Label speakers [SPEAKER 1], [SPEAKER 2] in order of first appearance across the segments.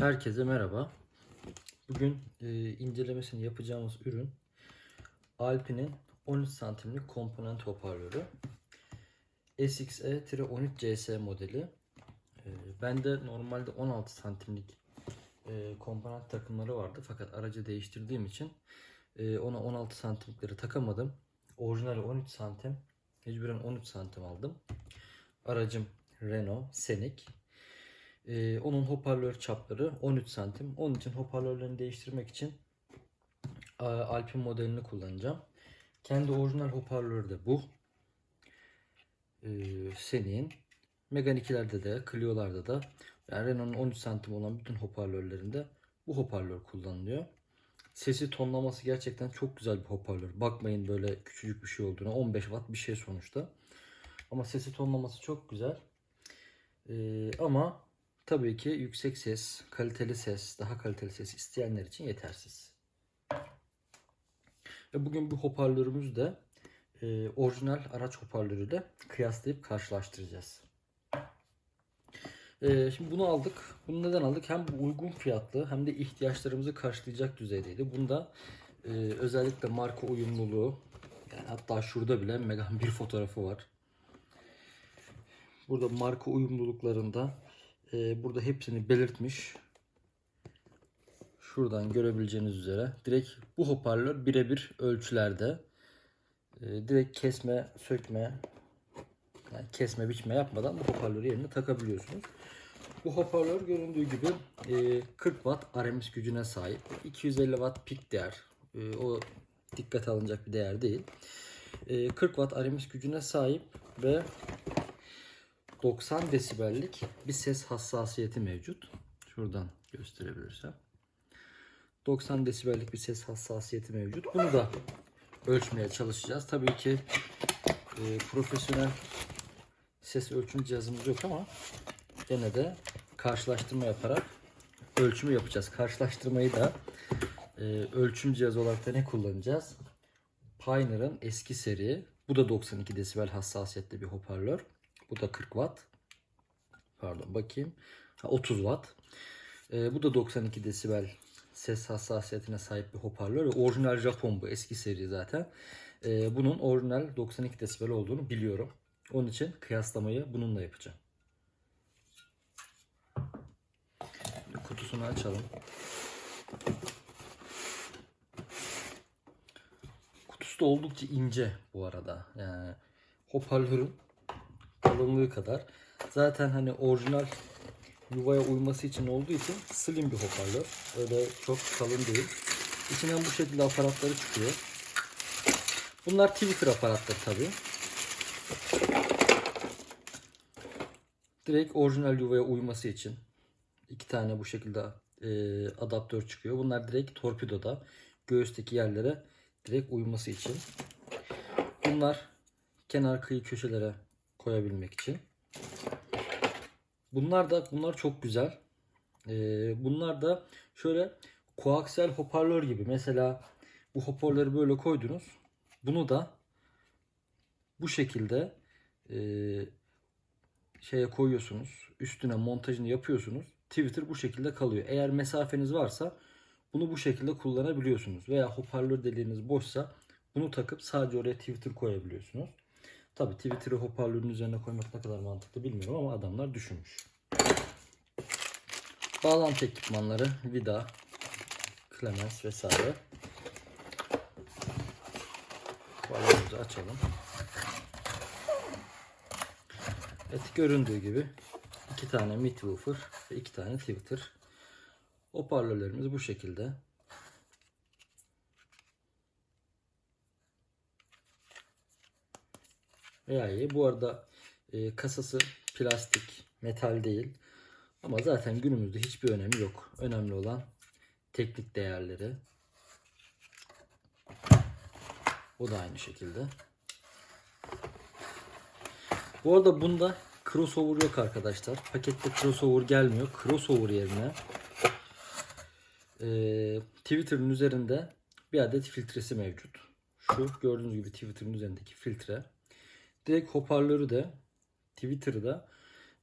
[SPEAKER 1] Herkese merhaba. Bugün e, incelemesini yapacağımız ürün Alpine'in 13 santimlik komponent hoparlörü. SXE-13CS modeli. E, bende normalde 16 santimlik e, komponent takımları vardı fakat aracı değiştirdiğim için e, ona 16 santimlikleri takamadım. Orijinali 13 santim. Mecburen 13 santim aldım. Aracım Renault Scenic. Ee, onun hoparlör çapları 13 santim. Onun için hoparlörlerini değiştirmek için a, Alpine modelini kullanacağım. Kendi orijinal hoparlörü de bu. Ee, Senin. Megane 2'lerde de, Clio'larda da yani Renault'un 13 santim olan bütün hoparlörlerinde bu hoparlör kullanılıyor. Sesi tonlaması gerçekten çok güzel bir hoparlör. Bakmayın böyle küçücük bir şey olduğuna. 15 watt bir şey sonuçta. Ama sesi tonlaması çok güzel. Ee, ama tabii ki yüksek ses, kaliteli ses, daha kaliteli ses isteyenler için yetersiz. Ve bugün bu hoparlörümüzü de e, orijinal araç hoparlörüyle kıyaslayıp karşılaştıracağız. E, şimdi bunu aldık. Bunu neden aldık? Hem uygun fiyatlı hem de ihtiyaçlarımızı karşılayacak düzeydeydi. Bunda e, özellikle marka uyumluluğu yani hatta şurada bile Megane bir fotoğrafı var. Burada marka uyumluluklarında e, burada hepsini belirtmiş. Şuradan görebileceğiniz üzere direkt bu hoparlör birebir ölçülerde. E, direkt kesme, sökme, yani kesme, biçme yapmadan bu hoparlörü yerine takabiliyorsunuz. Bu hoparlör göründüğü gibi e, 40 watt RMS gücüne sahip. 250 watt pik değer. E, o dikkat alınacak bir değer değil. E, 40 watt RMS gücüne sahip ve 90 desibellik bir ses hassasiyeti mevcut. Şuradan gösterebilirsem. 90 desibellik bir ses hassasiyeti mevcut. Bunu da ölçmeye çalışacağız. Tabii ki e, profesyonel ses ölçüm cihazımız yok ama gene de karşılaştırma yaparak ölçümü yapacağız. Karşılaştırmayı da e, ölçüm cihazı olarak da ne kullanacağız? Pioneer'ın eski seri. Bu da 92 desibel hassasiyetli bir hoparlör. Bu da 40 watt. Pardon bakayım. Ha, 30 watt. Ee, bu da 92 desibel ses hassasiyetine sahip bir hoparlör. Orijinal Japon bu. Eski seri zaten. Ee, bunun orijinal 92 desibel olduğunu biliyorum. Onun için kıyaslamayı bununla yapacağım. Kutusunu açalım. Kutusu da oldukça ince bu arada. Yani hoparlörün kalınlığı kadar. Zaten hani orijinal yuvaya uyması için olduğu için slim bir hoparlör. Öyle çok kalın değil. İçinden bu şekilde aparatları çıkıyor. Bunlar Twitter aparatları tabi. Direkt orijinal yuvaya uyması için iki tane bu şekilde e, adaptör çıkıyor. Bunlar direkt torpidoda göğüsteki yerlere direkt uyması için. Bunlar kenar kıyı köşelere koyabilmek için. Bunlar da bunlar çok güzel. Ee, bunlar da şöyle koaksiyel hoparlör gibi. Mesela bu hoparlörü böyle koydunuz. Bunu da bu şekilde e, şeye koyuyorsunuz. Üstüne montajını yapıyorsunuz. Twitter bu şekilde kalıyor. Eğer mesafeniz varsa bunu bu şekilde kullanabiliyorsunuz. Veya hoparlör deliğiniz boşsa bunu takıp sadece oraya Twitter koyabiliyorsunuz. Tabi Twitter'ı hoparlörün üzerine koymak ne kadar mantıklı bilmiyorum ama adamlar düşünmüş. Bağlantı ekipmanları, vida, klemens vesaire. Bağlamamızı açalım. Evet göründüğü gibi iki tane mid woofer ve iki tane Twitter. Hoparlörlerimiz bu şekilde. İyi. Bu arada e, kasası plastik, metal değil. Ama zaten günümüzde hiçbir önemi yok. Önemli olan teknik değerleri. O da aynı şekilde. Bu arada bunda crossover yok arkadaşlar. Pakette crossover gelmiyor. Crossover yerine e, Twitter'ın üzerinde bir adet filtresi mevcut. Şu gördüğünüz gibi Twitter'ın üzerindeki filtre direkt hoparlörü de Twitter'da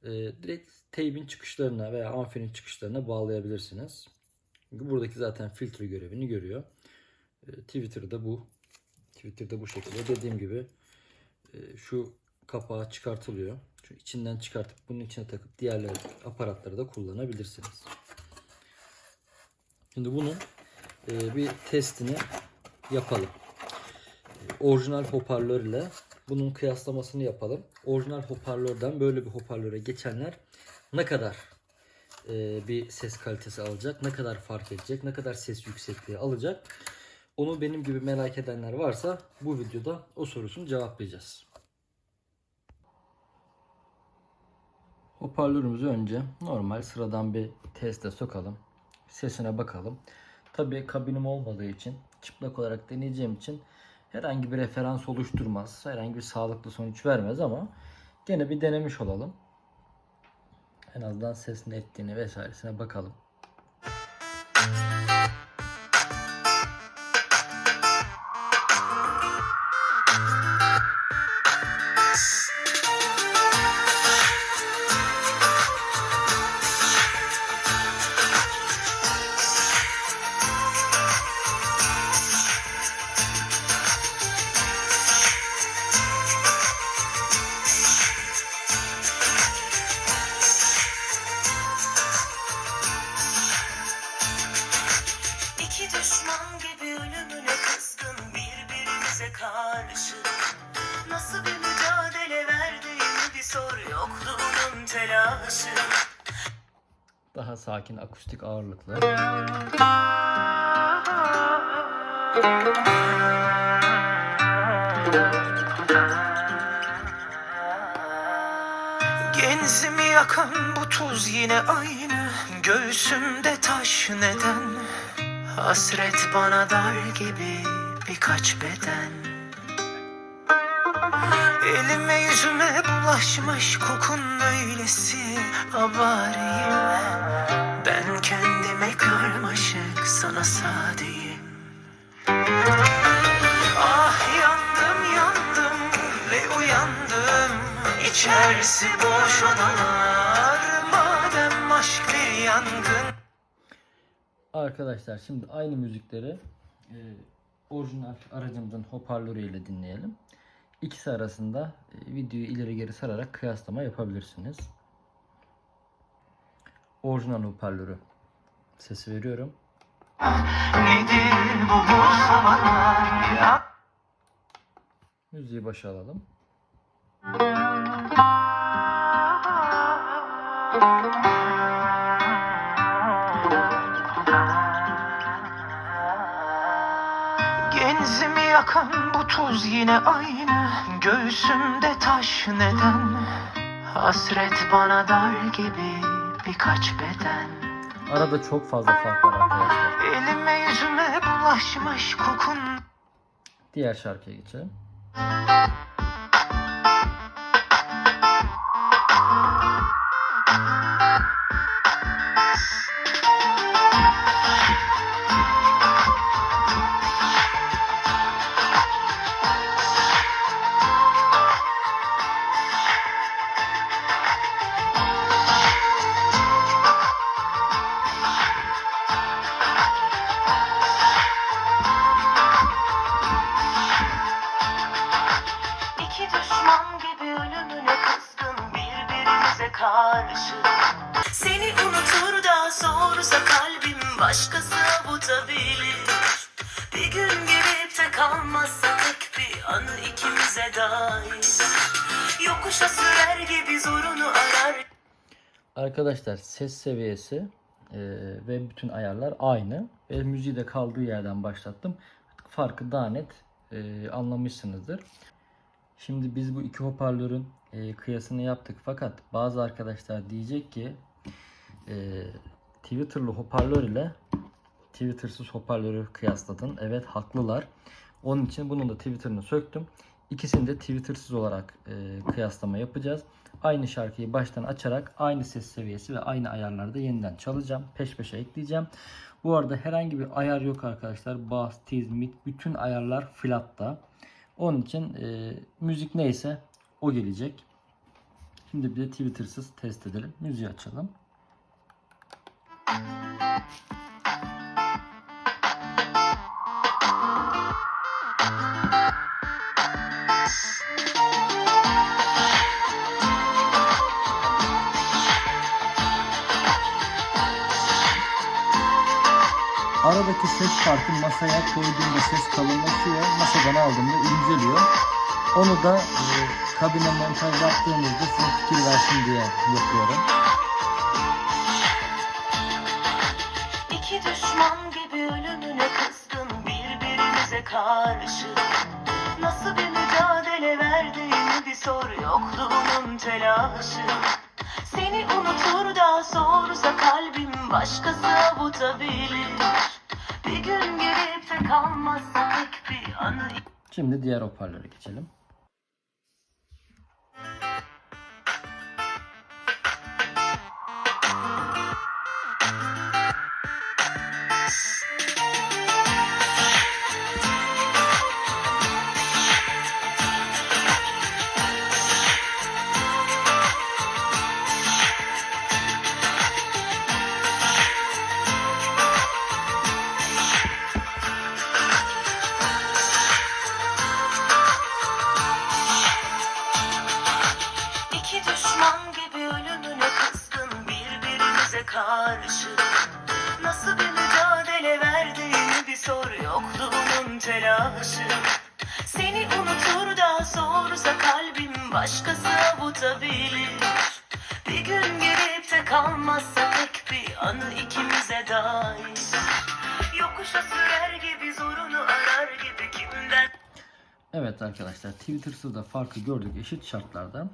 [SPEAKER 1] e, direkt teybin çıkışlarına veya amfinin çıkışlarına bağlayabilirsiniz. Çünkü buradaki zaten filtre görevini görüyor. E, Twitter'da bu. Twitter'da bu şekilde. Dediğim gibi e, şu kapağı çıkartılıyor. Şu içinden çıkartıp bunun içine takıp diğer aparatları da kullanabilirsiniz. Şimdi bunun e, bir testini yapalım. E, Orijinal hoparlör ile bunun kıyaslamasını yapalım. Orijinal hoparlörden böyle bir hoparlöre geçenler ne kadar e, bir ses kalitesi alacak, ne kadar fark edecek, ne kadar ses yüksekliği alacak. Onu benim gibi merak edenler varsa bu videoda o sorusunu cevaplayacağız. Hoparlörümüzü önce normal sıradan bir teste sokalım. Sesine bakalım. Tabii kabinim olmadığı için çıplak olarak deneyeceğim için herhangi bir referans oluşturmaz. Herhangi bir sağlıklı sonuç vermez ama gene bir denemiş olalım. En azından ses netliğine vesairesine bakalım. Sakin akustik ağırlıklı.
[SPEAKER 2] Genzimi yakan bu tuz yine aynı. Göğsümde taş neden? Hasret bana dar gibi birkaç beden. Elime yüzüme bulaşmış kokun öylesi. Abariyim İçerisi boş odalar Madem aşk bir yangın
[SPEAKER 1] Arkadaşlar şimdi aynı müzikleri e, orijinal aracımızın hoparlörüyle dinleyelim. İkisi arasında e, videoyu ileri geri sararak kıyaslama yapabilirsiniz. Orijinal hoparlörü sesi veriyorum.
[SPEAKER 2] Nedir bu zamanlar ya
[SPEAKER 1] Müziği başa alalım.
[SPEAKER 2] Genzimi yakan bu tuz yine aynı Göğsümde taş neden Hasret bana dar gibi birkaç beden
[SPEAKER 1] Arada çok fazla fark var arkadaşlar.
[SPEAKER 2] Elime yüzüme bulaşmış kokun
[SPEAKER 1] Diğer şarkıya geçelim.
[SPEAKER 2] Başkası avutabilir Bir gün gelip de kalmazsa bir anı ikimize dair Yokuşa sürer gibi zorunu arar
[SPEAKER 1] Arkadaşlar ses seviyesi e, ve bütün ayarlar aynı. Ve müziği de kaldığı yerden başlattım. Farkı daha net e, anlamışsınızdır. Şimdi biz bu iki hoparlörün e, kıyasını yaptık. Fakat bazı arkadaşlar diyecek ki e, Twitter'lı hoparlör ile Twitter'sız hoparlörü kıyasladın. Evet haklılar. Onun için bunun da Twitter'ını söktüm. İkisini de Twitter'sız olarak e, kıyaslama yapacağız. Aynı şarkıyı baştan açarak aynı ses seviyesi ve aynı ayarlarda yeniden çalacağım. Peş peşe ekleyeceğim. Bu arada herhangi bir ayar yok arkadaşlar. Bass, tiz, mid bütün ayarlar flatta. Onun için e, müzik neyse o gelecek. Şimdi bir de Twitter'sız test edelim. Müziği açalım. Aradaki ses farkı masaya koyduğumda ses kalınlaşıyor. Masadan aldığımda inceliyor. Onu da e, kabine montaj yaptığımızda size fikir versin diye yapıyorum.
[SPEAKER 3] Düşman gibi ölümüne kızgın birbirimize karşı. Nasıl bir mücadele verdiğini bir sor yokluğunun telaşı. Seni unutur da sorsa kalbim başkası avutabilir. Bir gün gelip de kalmazsa tek bir anı
[SPEAKER 1] Şimdi diğer hoparlöre geçelim.
[SPEAKER 3] Avutabilir Bir gün gelip kalmazsa tek bir anı ikimize dair Yokuşa sürer gibi zorunu arar gibi kimden
[SPEAKER 1] Evet arkadaşlar Twitter'sız da farkı gördük eşit şartlarda.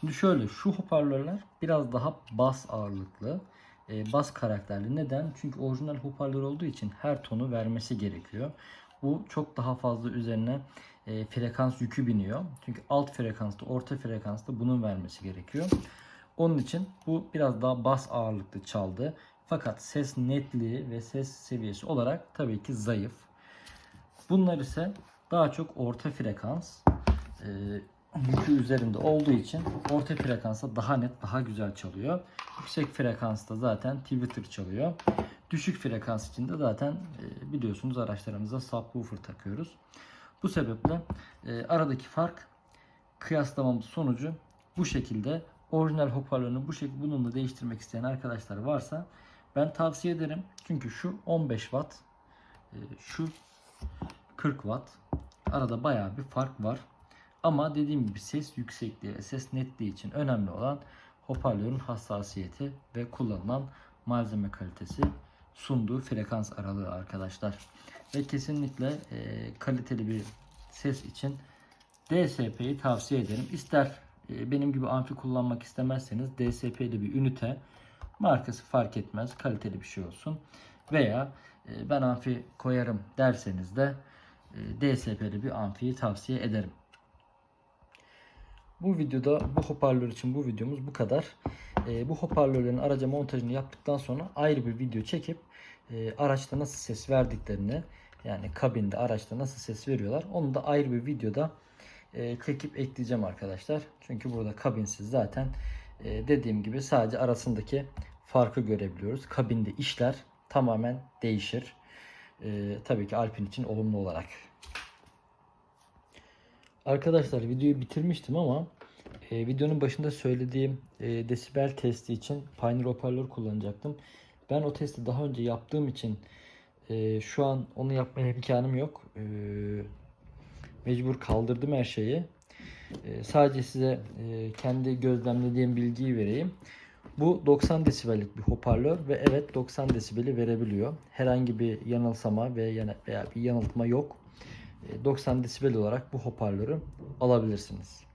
[SPEAKER 1] Şimdi şöyle şu hoparlörler biraz daha bas ağırlıklı. e, bas karakterli. Neden? Çünkü orijinal hoparlör olduğu için her tonu vermesi gerekiyor. Bu çok daha fazla üzerine e, frekans yükü biniyor. Çünkü alt frekansta, orta frekansta bunun vermesi gerekiyor. Onun için bu biraz daha bas ağırlıklı çaldı. Fakat ses netliği ve ses seviyesi olarak tabii ki zayıf. Bunlar ise daha çok orta frekans e, yükü üzerinde olduğu için orta frekansta daha net, daha güzel çalıyor. Yüksek frekansta zaten Twitter çalıyor. Düşük frekans için de zaten e, biliyorsunuz araçlarımıza subwoofer takıyoruz. Bu sebeple e, aradaki fark kıyaslamamız sonucu bu şekilde orijinal hoparlörünü bu şekilde bununla değiştirmek isteyen arkadaşlar varsa ben tavsiye ederim. Çünkü şu 15 watt e, şu 40 watt arada bayağı bir fark var. Ama dediğim gibi ses yüksekliği ve ses netliği için önemli olan hoparlörün hassasiyeti ve kullanılan malzeme kalitesi sunduğu frekans aralığı arkadaşlar. Ve kesinlikle e, kaliteli bir ses için DSP'yi tavsiye ederim. İster e, benim gibi amfi kullanmak istemezseniz DSP'li bir ünite markası fark etmez kaliteli bir şey olsun. Veya e, ben amfi koyarım derseniz de e, DSP'li bir amfiyi tavsiye ederim. Bu videoda bu hoparlör için bu videomuz bu kadar. E, bu hoparlörlerin araca montajını yaptıktan sonra ayrı bir video çekip e, araçta nasıl ses verdiklerini yani kabinde araçta nasıl ses veriyorlar onu da ayrı bir videoda e, çekip ekleyeceğim arkadaşlar. Çünkü burada kabinsiz zaten e, dediğim gibi sadece arasındaki farkı görebiliyoruz. Kabinde işler tamamen değişir. E, tabii ki Alpin için olumlu olarak. Arkadaşlar videoyu bitirmiştim ama e, videonun başında söylediğim e, desibel testi için Pioneer hoparlör kullanacaktım. Ben o testi daha önce yaptığım için e, şu an onu yapmaya imkanım yok. E, mecbur kaldırdım her şeyi. E, sadece size e, kendi gözlemlediğim bilgiyi vereyim. Bu 90 desibellik bir hoparlör ve evet 90 desibeli verebiliyor. Herhangi bir yanılsama ve yana- veya bir yanıltma yok. E, 90 desibel olarak bu hoparlörü alabilirsiniz.